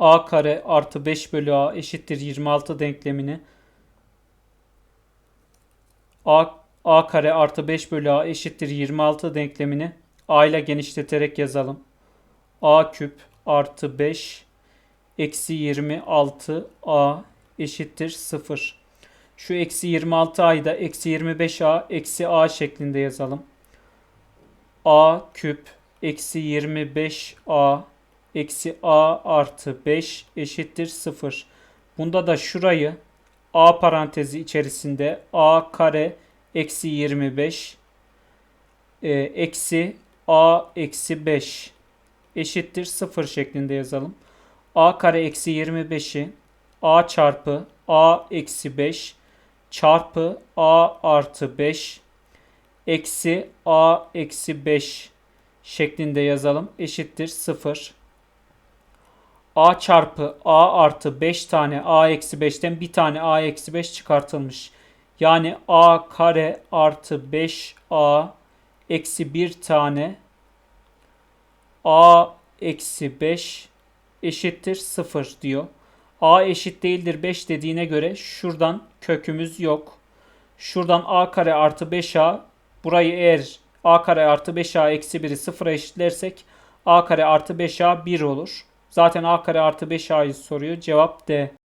a kare artı 5 bölü a eşittir 26 denklemini a, a kare artı 5 bölü a eşittir 26 denklemini a ile genişleterek yazalım. a küp artı 5 eksi 26 a eşittir 0. Şu eksi 26a'yı da eksi 25a eksi a şeklinde yazalım. a küp eksi 25a eksi a artı 5 eşittir 0. Bunda da şurayı a parantezi içerisinde a kare eksi 25 e, eksi a eksi 5 eşittir 0 şeklinde yazalım. a kare eksi 25'i a çarpı a eksi 5 çarpı a artı 5 eksi a eksi 5 şeklinde yazalım. Eşittir 0. a çarpı a artı 5 tane a eksi 5'ten bir tane a eksi 5 çıkartılmış. Yani a kare artı 5a eksi bir tane a eksi 5 eşittir 0 diyor. a eşit değildir 5 dediğine göre şuradan kökümüz yok. Şuradan a kare artı 5a burayı eğer a kare artı 5a eksi 1'i 0'a eşitlersek a kare artı 5a 1 olur. Zaten a kare artı 5a'yı soruyor. Cevap D.